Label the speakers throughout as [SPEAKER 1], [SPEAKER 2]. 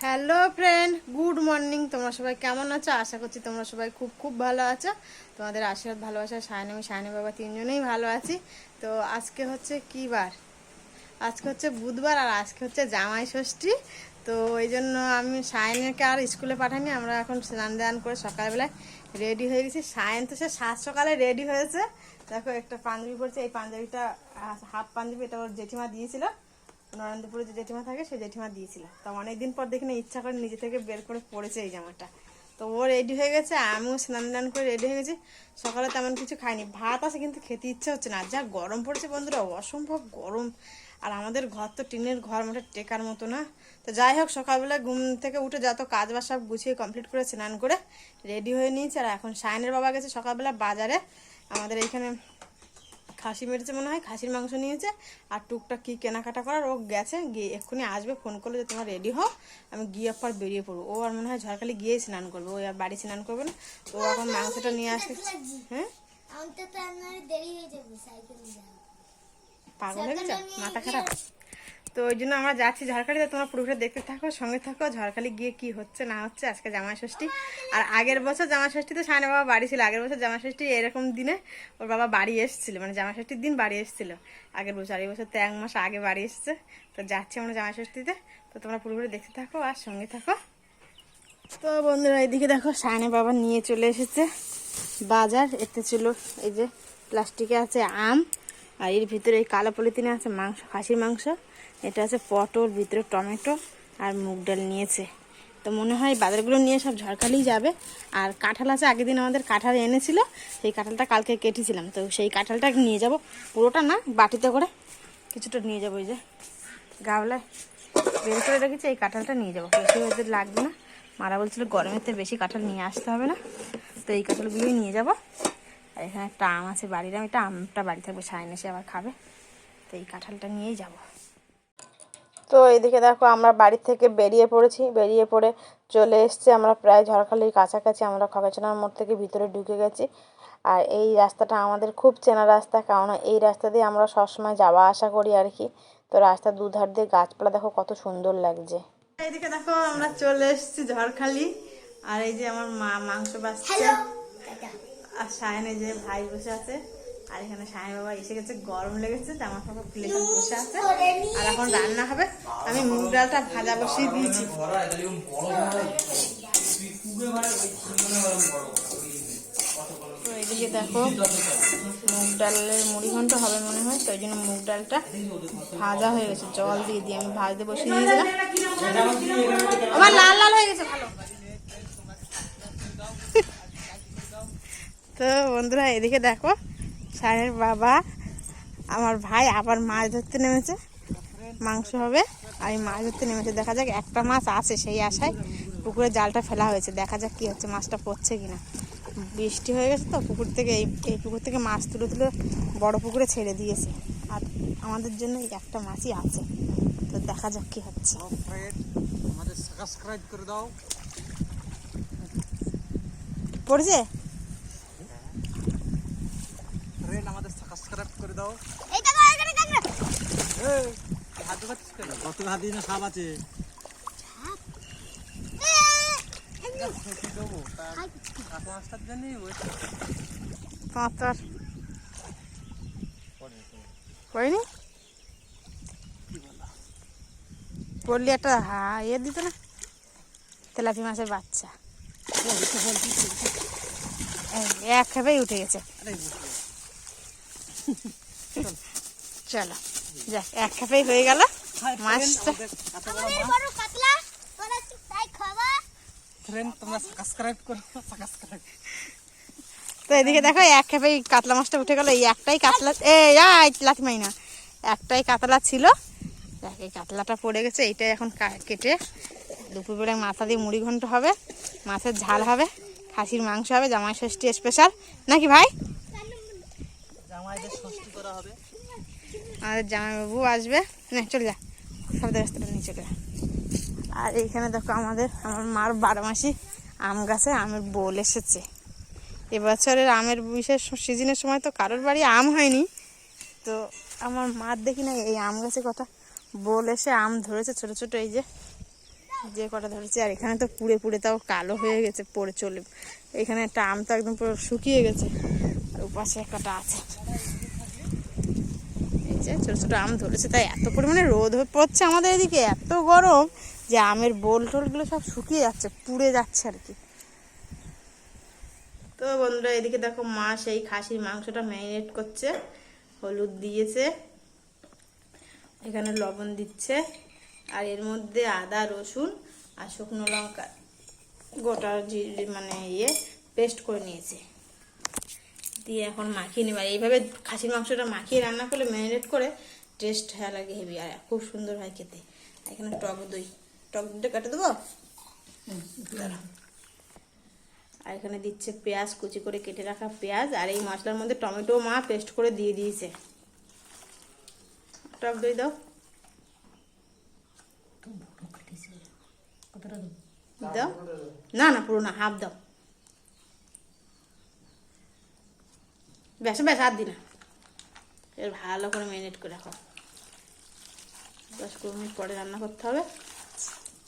[SPEAKER 1] Hello friend good morning তোমরা সবাই কেমন আছো? আশা করছি তোমরা সবাই খুব খুব ভালো আছো। তোমাদের আশীর্বাদ, ভালোবাসা সায়ন আমি সায়নী বাবা তিনজনেই ভালো আছি। তো আজকে হচ্ছে কি বার? আজকে হচ্ছে বুধবার আর আজকে হচ্ছে জামাই ষষ্ঠী। তো ওই জন্য আমি সায়নকে আর স্কুলে পাঠাইনি। আমরা এখন স্নান দান করে সকালবেলায় রেডি হয়ে গেছি। সায়ন তো সে সাত সকালে রেডি হয়েছে। দেখো একটা পাঞ্জাবি পরেছে। এই পাঞ্জাবিটা হাফ পাঞ্জাবি এটা ওর জেঠিমা দিয়েছিল। নরেন্দ্রপুরে যে জেঠিমা থাকে, সেই জেঠিমা দিয়েছিল। তো অনেকদিন পর দেখি না, ইচ্ছা করে নিজে থেকে বের করে পড়েছে এই জামাটা। তো ও রেডি হয়ে গেছে, আমিও স্নান দান করে রেডি হয়ে গেছি। সকালে তেমন কিছু খাইনি। ভাত আছে কিন্তু খেতে ইচ্ছে হচ্ছে না। যা গরম পড়েছে বন্ধুরা, অসম্ভব গরম। আর আমাদের ঘর তো টিনের ঘর মোটে টেকার মতো না। তো যাই হোক, সকালবেলা ঘুম থেকে উঠে যত কাজ বাজ সব গুছিয়ে কমপ্লিট করে স্নান করে রেডি হয়ে নিয়েছে। আর এখন সায়নের বাবা গেছে সকালবেলা বাজারে। আমাদের এইখানে খাসি মেরেছে মনে হয় খাসির মাংস নিয়েছে আর টুকটা কি কেনাকাটা করার ও গেছে গিয়ে এক্ষুনি আসবে ফোন করলে যে তোমার রেডি হও আমি গিয়ে পর বেরিয়ে পড়ব। ও আর মনে হয় ঝড়খালি গিয়ে স্নান করবে ও আর বাড়ি স্নান করবে না। তো ও এখন মাংসটা নিয়ে আসতে হ্যাঁ। পাগল হয়ে গেছে? মাথা খারাপ? তো ওই জন্য আমরা যাচ্ছি ঝড়খালিতে। তোমরা পুরোটা দেখতে থাকো, সঙ্গে থাকো, ঝড়খালি গিয়ে কি হচ্ছে, না হচ্ছে, আজকে জামাই ষষ্ঠী আর আগের বছর জামাই ষষ্ঠীতে সায়না বাবা বাড়ি ছিল, আগের বছর জামাই ষষ্ঠী এরকম দিনে ওর বাবা বাড়ি এসেছিল মানে জামাই ষষ্ঠীর দিন বাড়ি এসেছিল। আগের বছর এই বছর তো এক মাস আগে বাড়ি এসেছে। তো যাচ্ছি আমরা জামাই ষষ্ঠীতে তো তোমরা পুরোপুরি দেখতে থাকো আর সঙ্গে থাকো। তো বন্ধুরা এইদিকে দেখো সায়না বাবা নিয়ে চলে এসেছে বাজার। এতে ছিল এই যে, প্লাস্টিকে আছে আম। আর এর ভিতরে এই কালো পলিথিনে আছে মাংস, খাসির মাংস। এটা আছে পটল, ভিতরে টমেটো আর মুগ ডাল নিয়েছে। তো মনে হয় বাজারগুলো নিয়ে সব ঝড়খালি যাবে। আর কাঁঠাল আছে, আগের দিন আমাদের কাঁঠাল এনেছিল, সেই কাঁঠালটা কালকে কেটেছিলাম। তো সেই কাঁঠালটা নিয়ে যাব। পুরোটা না, বাটিতে করে কিছুটা নিয়ে যাব ওই যে গাবলায় বের করে রেখেছি, এই কাঁঠালটা নিয়ে যাব। বেশি হয়তো লাগবে না, মারা বলছিল গরমেতে বেশি কাঁঠাল নিয়ে আসতে হবে না। তো এই কাঁঠালগুলোই নিয়ে যাব। আর এখানে একটা আম আছে বাড়ির আম এটা আমটা বাড়ি থাকবে সাইন এসে আবার খাবে। তো এই কাঁঠালটা নিয়েই যাব। তো এইদিকে দেখো আমরা বাড়ি থেকে বেরিয়ে পড়েছি। বেরিয়ে পড়ে চলে এসেছি আমরা প্রায় ঝড়খালির কাছাকাছি। আমরা খগেচনার মোড় থেকে ভিতরে ঢুকে গেছি। আর এই রাস্তাটা আমাদের খুব চেনা রাস্তা কারণ এই রাস্তা দিয়ে আমরা সবসময় যাওয়া আসা করি আর কি। তো রাস্তার দুধার দিয়ে গাছপালা দেখো কত সুন্দর লাগছে। এইদিকে দেখো আমরা চলে এসেছি ঝড়খালি। আর এই যে আমার মা মাংস বাসছে। আর সায়নে যে ভাই বসে আছে, আর এখানে সায়ন বাবা এসে গেছে, গরম লেগেছে, জামা কাপড় খুলে এখানে বসে আছে। আর এখন রান্না হবে, আমি মুগ ডালটা ভাজা বসিয়ে দিয়েছি। তো এইদিকে দেখো, মুগ ডালের মুড়ি ঘন্ট হবে মনে হয়, তো ওই জন্য মুগ ডালটা ভাজা হয়ে গেছে। জল দিয়ে দিয়ে আমি ভাজতে বসিয়ে দিয়েছিলাম। আমার লাল লাল হয়ে গেছে, ভালো। তো বন্ধুরা এদিকে দেখো সারের বাবা আমার ভাই আবার মাছ ধরতে নেমেছে। মাংস হবে আর এই মাছ ধরতে নেমেছে। দেখা যাক একটা মাছ আছে সেই আশায়। পুকুরে জালটা ফেলা হয়েছে। দেখা যাক কি হচ্ছে মাছটা পড়ছে কিনা। বৃষ্টি হয়ে গেছে তো পুকুর থেকে এই এই পুকুর থেকে মাছ তুলে তুলে বড় পুকুরে ছেড়ে দিয়েছে। আর আমাদের জন্য এই একটা মাছই আছে। তো দেখা যাক কি হচ্ছে। পড়ছে?
[SPEAKER 2] ফ্রেন্ড আমাদের সাবস্ক্রাইব করে দাও।
[SPEAKER 3] এই দেখো, এখানে দেখো।
[SPEAKER 2] এই হাত ধোয়াচ্ছিস কেন? কত হাত দিনে সাপ আছে?
[SPEAKER 1] করিনি পড়লি একটা হা ইয়ে দিত না? তেলাপি মাছের বাচ্চা। এই, এক খেপেই উঠে গেছে।
[SPEAKER 2] আরে
[SPEAKER 1] চলো যাক এক খেপেই হয়ে গেল। মাছটা
[SPEAKER 2] করো সাবস্ক্রাইব
[SPEAKER 1] তো এদিকে দেখো এক খেপেই কাতলা মাছটা উঠে গেল। এই একটাই কাতলা এ আই লাথি মাই না। একটাই কাতলা ছিল। দেখ এই কাতলাটা পড়ে গেছে এইটাই এখন কা- কেটে দুপুরবেলায় মাথা দিয়ে মুড়ি ঘন্ট হবে। মাছের ঝাল হবে। খাসির মাংস হবে জামাই ষষ্ঠী স্পেশাল নাকি ভাই?
[SPEAKER 2] জামাইদের ষষ্ঠী করা
[SPEAKER 1] জামাইবাবু আসবে। না, চলে যা। সব রাস্তাটা নিয়ে চলে যা। আর এইখানে দেখো আমাদের, আমার মার বারো মাসি আম গাছে আমের বোল এসেছে। এবছরের আমের বিশেষ সিজনের সময় তো কারোর বাড়ি আম হয়নি। তো আমার মার দেখি না এই আম গাছে কথা বোল এসে আম ধরেছে ছোট ছোট, এই যে যে কটা ধরেছে। আর এখানে তো পুড়ে পুড়ে তাও কালো হয়ে গেছে, পড়ে চলে। এখানে একটা আম তো একদম পুরো শুকিয়ে গেছে। আর ওপাশে একটা আছে। এই যে ছোটো ছোটো আম ধরেছে, তাই এত পরিমাণে রোদ হয়ে পড়ছে আমাদের এদিকে, এত গরম যে আমের বোল টোলগুলো সব শুকিয়ে যাচ্ছে, পুড়ে যাচ্ছে আর কি। তো বন্ধুরা, এদিকে দেখো মা সেই খাসির মাংসটা ম্যারিনেট করছে, হলুদ দিয়েছে, এখানে লবণ দিচ্ছে, আর এর মধ্যে আদা, রসুন আর শুকনো লঙ্কা, গোটা মানে ইয়ে পেস্ট করে নিয়েছে। দিয়ে এখন মাখিয়ে নেবে। আর এইভাবে খাসির মাংসটা মাখিয়ে রান্না করলে ম্যারিনেট করে টেস্ট হ্যাঁ লাগে হেভি। আর খুব সুন্দর হয় খেতে। এখানে টক দই। টক দইটা কেটে দেবো। আর এখানে দিচ্ছে পেঁয়াজ কুচি করে কেটে রাখা পেঁয়াজ। আর এই মশলার মধ্যে টমেটো মা পেস্ট করে দিয়ে দিয়েছে। টক দই দাও। দাও? না না পুরো না হাফ দাও। বেশ বেশ আর এর ভালো করে ম্যারিনেট করে রাখো। দশ কুড়ি মিনিট পরে রান্না করতে হবে।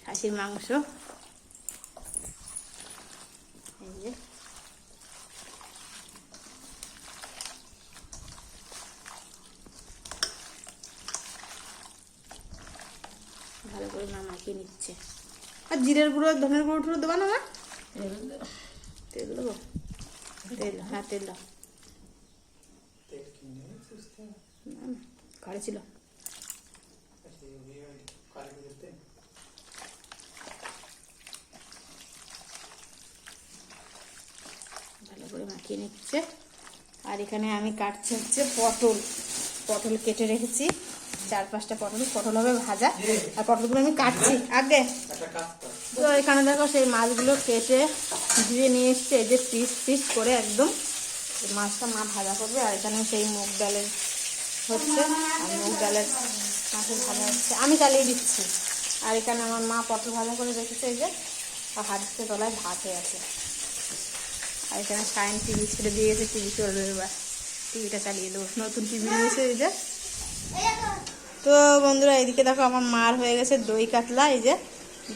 [SPEAKER 1] খাসির মাংস। এই যে। ভালো করে মা মাখিয়ে নিচ্ছে। আর জিরের গুঁড়ো ধনের গুঁড়ো টুড়ো দেবো না মা? তেল দেবো? তেল হ্যাঁ তেল দাও না, ছিল। ভালো করে মাখিয়ে নিচ্ছে। আর এখানে আমি কাটছি হচ্ছে পটল। পটল কেটে রেখেছি। চার পাঁচটা পটল পটল হবে ভাজা। আর পটলগুলো আমি কাটছি। আগে। তো এখানে দেখো সেই মাছগুলো কেটে ধুয়ে নিয়ে এসছে। এই যে পিস পিস করে একদম মাছটা মা ভাজা করবে। আর এখানে সেই মুগ ডালের হচ্ছে, আর মুগ ডালের মাছের ভাজা হচ্ছে। আমি চালিয়ে দিচ্ছি। আর এখানে আমার মা পটল ভাজা করে রেখেছে, এই যে, আর হাতের তলায় ভাত হয়ে আছে। আর এখানে সাইন টিভি ছেড়ে দিয়েছে টিভি চলবে এবার। টিভিটা চালিয়ে দেবো। নতুন টিভি নিয়েছে এই যে। তো বন্ধুরা, এদিকে দেখো আমার মার হয়ে গেছে দই কাতলা, এই যে।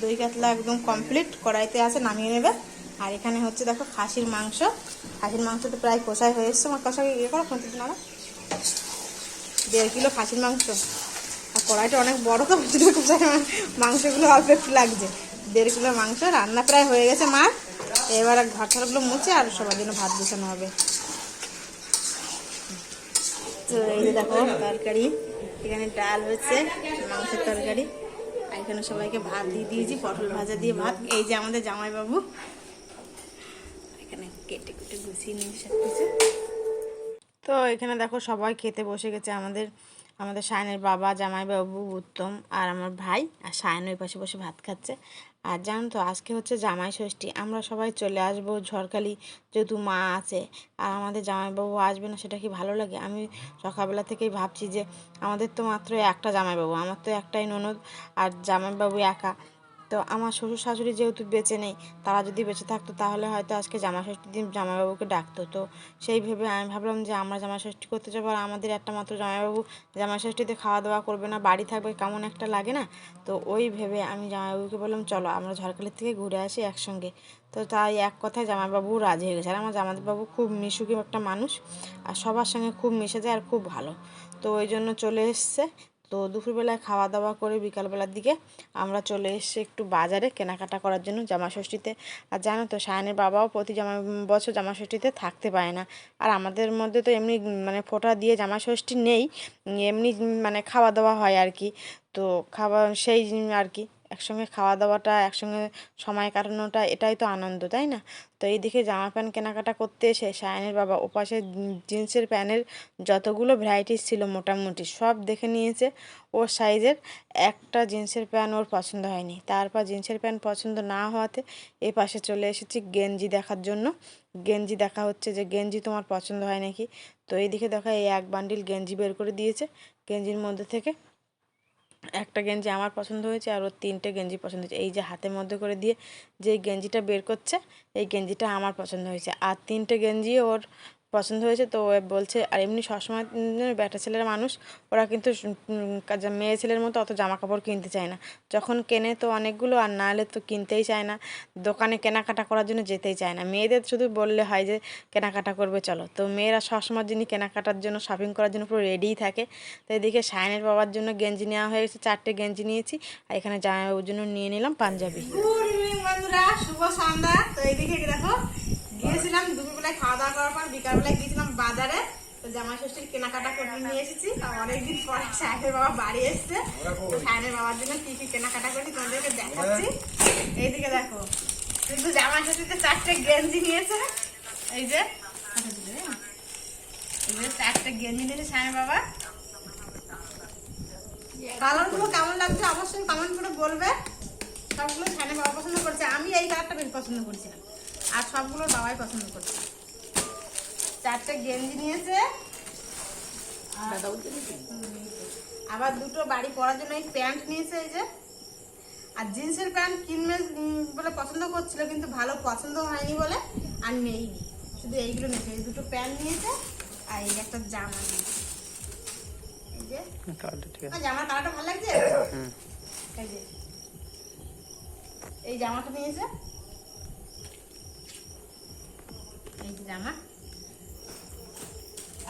[SPEAKER 1] দই কাতলা একদম কমপ্লিট কড়াইতে আছে, নামিয়ে নেবে। আর এখানে হচ্ছে দেখো খাসির মাংস। খাসির মাংস তো প্রায় কষাই হয়ে এসছে। আমার কষাই ইয়ে করো খুঁটি নাড়া দেড় কিলো খাসির মাংস। আর কড়াইটা অনেক বড়, তো মাংসগুলো অল্প একটু লাগছে। দেড় কিলো মাংস, রান্না প্রায় হয়ে গেছে মা এবার ঘর ঠরগুলো মুছে আর সবার জন্য ভাত বসানো হবে। তো এই যে দেখো, তরকারি। এখানে ডাল হচ্ছে, মাংসের তরকারি। আর এখানে সবাইকে ভাত দিয়ে দিয়েছি, পটল ভাজা দিয়ে ভাত। এই যে আমাদের জামাইবাবু। এখানে কেটে কেটে গুছিয়ে নিয়েছি সব কিছু তো এখানে দেখো সবাই খেতে বসে গেছে। আমাদের আমাদের সায়নের বাবা, জামাইবাবু, উত্তম আর আমার ভাই আর সায়ন ওই পাশে বসে ভাত খাচ্ছে। আর জানো তো, আজকে হচ্ছে জামাই ষষ্ঠী। আমরা সবাই চলে আসব ঝড়খালি, যেহেতু মা আছে আর আমাদের জামাইবাবু আসবে না, সেটা কি ভালো লাগে? আমি সকালবেলা থেকেই ভাবছি যে আমাদের তো মাত্র একটা জামাইবাবু, আমার তো একটাই ননদ আর জামাইবাবু একা। তো আমার শ্বশুর শাশুড়ি যেহেতু বেঁচে নেই, তারা যদি বেঁচে থাকতো তাহলে হয়তো আজকে জামা ষষ্ঠীর দিন জামাইবাবুকে ডাকতো। তো সেই ভেবে আমি ভাবলাম যে আমরা জামা ষষ্ঠী করতে যাব আর আমাদের একটা মাত্র জামাইবাবু জামা ষষ্ঠীতে খাওয়া দাওয়া করবে না, বাড়ি থাকবে, কেমন একটা লাগে না? তো ওই ভেবে আমি জামাইবাবুকে বললাম, চলো আমরা ঝড়খালির থেকে ঘুরে আসি একসঙ্গে। তো তাই এক কথায় জামাইবাবু রাজি হয়ে গেছে। আর আমার জামাইবাবু খুব মিশুকি একটা মানুষ, আর সবার সঙ্গে খুব মিশে যায় আর খুব ভালো। তো ওই জন্য চলে এসছে। তো দুপুরবেলায় খাওয়া দাওয়া করে বিকালবেলার দিকে আমরা চলে এসে একটু বাজারে কেনাকাটা করার জন্য জামাষষ্ঠীতে। আর জানো তো, সায়নের বাবাও প্রতি জামা বছর জামাষষ্ঠীতে থাকতে পারে না। আর আমাদের মধ্যে তো এমনি মানে ফোটা দিয়ে জামাষষ্ঠী নেই, এমনি মানে খাওয়া দাওয়া হয় আর কি। তো খাওয়া সেই আর কি। একসঙ্গে খাওয়া দাওয়াটা একসঙ্গে সময় কাটানোটা, এটাই তো আনন্দ, তাই না? তো এইদিকে জামা প্যান্ট কেনাকাটা করতে এসে সায়নের বাবা ওপাশে জিন্সের প্যান্টের যতগুলো ভ্যারাইটিস ছিল মোটামুটি সব দেখে নিয়েছে। ওর সাইজের একটা জিন্সের প্যান্ট ওর পছন্দ হয়নি। তারপর জিন্সের প্যান্ট পছন্দ না হওয়াতে এই পাশে চলে এসেছি গেঞ্জি দেখার জন্য। গেঞ্জি দেখা হচ্ছে যে, গেঞ্জি তোমার পছন্দ হয় নাকি? তো এইদিকে দেখা এই এক বান্ডিল গেঞ্জি বের করে দিয়েছে। গেঞ্জির মধ্যে থেকে একটা গেঞ্জি আমার পছন্দ হয়েছে আর ওর তিনটে গেঞ্জি পছন্দ হয়েছে। এই যে হাতের মধ্যে করে দিয়ে যে গেঞ্জিটা বের করছে, এই গেঞ্জিটা আমার পছন্দ হয়েছে। আর তিনটে গেঞ্জি ওর পছন্দ হয়েছে, তো বলছে, আর এমনি সবসময় ব্যাটা ছেলের মানুষ, ওরা কিন্তু মেয়ে ছেলের মতো অত জামা কাপড় কিনতে চায় না। যখন কেনে তো অনেকগুলো, আর না হলে তো কিনতেই চায় না। দোকানে কেনাকাটা করার জন্য যেতেই চায় না। মেয়েদের শুধু বললে হয় যে, কেনাকাটা করবে, চলো। তো মেয়েরা সবসময়ের জন্য কেনাকাটার জন্য শপিং করার জন্য পুরো রেডিই থাকে। তো এদিকে সায়নের বাবার জন্য গেঞ্জি নেওয়া হয়ে গেছে, চারটে গেঞ্জি নিয়েছি। আর এখানে জামাইবাবুর জন্য নিয়ে নিলাম পাঞ্জাবি। শুভ সন্ধ্যা। তো এইদিকে দেখো গিয়েছিলাম, দুপুরবেলায় খাওয়া দাওয়া করার পর বিকালবেলায় গিয়েছিলাম বাজারে। তো জামাই ষষ্ঠীর কেনাকাটা করে নিয়ে এসেছি। অনেকদিন পরে সাহেবের বাবা বাড়ি এসছে। তো সাহেবের বাবার জন্য কি কি কেনাকাটা করেছি তোমাদেরকে দেখাচ্ছি। এইদিকে দেখো, কিন্তু জামাই ষষ্ঠীতে চারটে গেঞ্জি নিয়েছে। এই যে চারটে গেঞ্জি নিয়েছে সাহেবের বাবা। কালারগুলো কেমন লাগছে অবশ্যই কমেন্ট করে বলবে। সবগুলো সানে বাবা পছন্দ করছে, আমি এই কালারটা বেশ পছন্দ করছিলাম। আর সবগুলো বাবাই পছন্দ করছে। চারটে গেঞ্জি নিয়েছে। আর- আবার দুটো বাড়ি পরার জন্য এই প্যান্ট নিয়েছে এই যে। আর জিন্সের প্যান্ট কিনবে বলে পছন্দ করছিল কিন্তু ভালো পছন্দ হয়নি বলে আর নেই শুধু এইগুলো নিয়েছে এই দুটো প্যান্ট নিয়েছে আর এই একটা জামা নিয়েছে। এই যে।
[SPEAKER 2] তাহলে ঠিক আছে।
[SPEAKER 1] আর জামার কালারটা ভালো লাগছে? এই যে। এই জামাটা নিয়েছে। এই জামা।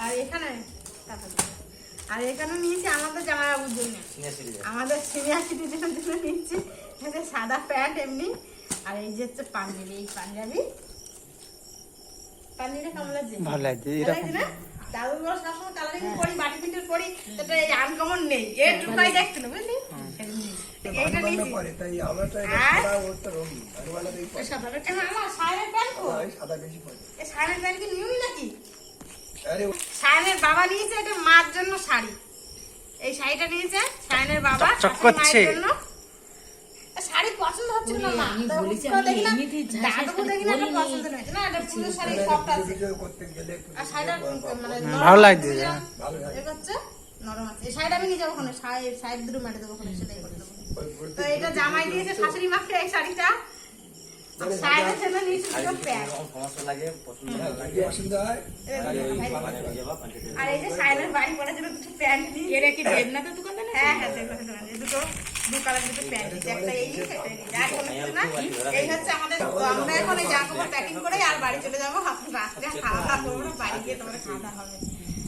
[SPEAKER 1] আর এখানে আর এখানে নিয়েছি আমাদের জামা বাবুর জন্য আমাদের সিনিয়র সিটিজেনের জন্য নিয়েছি। যে সাদা প্যান্ট এমনি আর এই যে হচ্ছে পাঞ্জাবি এই পাঞ্জাবি। পাঞ্জাবিটা কেমন লাগছে?
[SPEAKER 2] ভালো লাগছে এরকম?
[SPEAKER 1] দাদুগুলো সবসময় কালারিং করি বাটি প্রিন্টের করি সেটা এই আনকমন নেই। এটুকাই দেখছিল বুঝলি? সেটা নিয়েছি।
[SPEAKER 4] তাই আমরা তো এটা
[SPEAKER 1] আর?
[SPEAKER 4] সাদা ওরটা রঙিন ভালোবালা এই
[SPEAKER 1] এই সাদাটা কেন আমার সায়নের প্যান্ট কো
[SPEAKER 4] সাদা বেশি পড়ে
[SPEAKER 1] এই সায়নের প্যান্ট কি নিউনি নাকি
[SPEAKER 4] আরে
[SPEAKER 1] সায়নের বাবা নিয়েছে এটা মার জন্য শাড়ি এই শাড়িটা নিয়েছে সায়নের বাবা
[SPEAKER 2] চকচক করছে।
[SPEAKER 1] শাড়ি পছন্দ হচ্ছিল না মা
[SPEAKER 5] বলেছি, আমি
[SPEAKER 1] না,
[SPEAKER 5] যা শাড়ি
[SPEAKER 1] দেখি না একটা
[SPEAKER 5] পরিনি।
[SPEAKER 1] পছন্দ না এটা পুরো শাড়ি সফট আছে
[SPEAKER 4] করতে গেলে
[SPEAKER 1] আর শাড়িটা মানে
[SPEAKER 2] ভালো লাগছে।
[SPEAKER 4] ভালো।
[SPEAKER 1] নরম আছে। এই শাড়িটা আমি নিয়ে যাব ওখানে, শাড়ি- শাড়ি দুটো মেটে দেবো ওখানে, সেটাই তো এটা জামাই দিয়েছে শাশুড়ি মাকে এই শাড়িটা। আর
[SPEAKER 4] হয়
[SPEAKER 1] এই যে সাইলের বাড়ি পড়ার জন্য দুটো প্যান্ট নিয়েছি
[SPEAKER 5] এরা কি দেবনাথের দোকান
[SPEAKER 1] হ্যাঁ হ্যাঁ দুটো দু কালার দুটো প্যান্ট নিয়েছি একটা এই আর কোনো না হচ্ছে আমাদের আমরা এখন এই জামা কাপড় প্যাকিং করে আর বাড়ি চলে যাব। রাত্রে খাওয়া দাওয়া করব না বাড়ি গিয়ে তোমাদের খাওয়া দাওয়া হবে।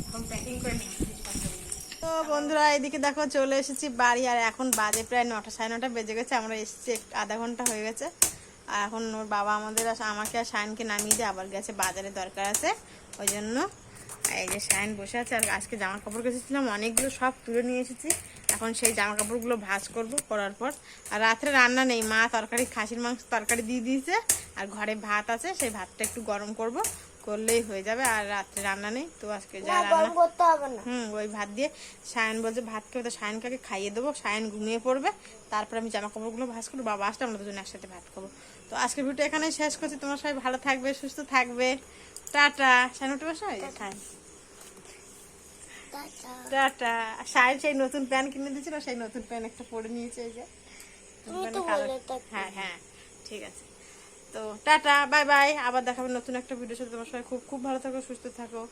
[SPEAKER 1] এখন প্যাকিং করে নিচ্ছি তো বন্ধুরা, এদিকে দেখো চলে এসেছি বাড়ি, আর এখন বাজে প্রায় নটা, সাড়ে নটা বেজে গেছে, আমরা এসেছি আধা ঘণ্টা হয়ে গেছে। আর এখন ওর বাবা আমাদের আমাকে আর সায়নকে নামিয়ে দিয়ে আবার গেছে, বাজারে দরকার আছে, ওই জন্য এই যে সায়ন বসে আছে, আর আজকে জামা কাপড় কেসেছিলাম অনেকগুলো সব তুলে নিয়ে এসেছি। এখন সেই জামা কাপড়গুলো ভাজ করব করার পর। আর রাত্রে রান্না নেই, মা তরকারি, খাসির মাংস তরকারি দিয়ে দিয়েছে, আর ঘরে ভাত আছে, সেই ভাতটা একটু গরম করব। করলেই হয়ে যাবে আর রাত্রে রান্না নেই তো আজকে যা রান্না
[SPEAKER 3] করতে হবে না।
[SPEAKER 1] হুম ওই ভাত দিয়ে। সায়ন বলছে ভাত খেয়ে তো সায়নকে খাইয়ে দেবো সায়ন ঘুমিয়ে পড়বে তারপর আমি জামা কাপড়গুলো ভাস করব বাবা আসলে আমরা দুজন একসাথে ভাত খাব। তো আজকের ভিডিও এখানেই শেষ করছি তোমার সবাই ভালো থাকবে সুস্থ থাকবে। টাটা। সায়ন উঠে বসো
[SPEAKER 3] টাটা।
[SPEAKER 1] সায়ন। সেই নতুন প্যান্ট কিনে দিয়েছিল সেই নতুন প্যান্ট একটা পরে নিয়েছে এই যে। হ্যাঁ হ্যাঁ ঠিক আছে। তো টাটা, বাই বাই, আবার দেখাবে নতুন একটা ভিডিও সাথে। তোমার সবাই খুব খুব ভালো থাকো, সুস্থ থাকো।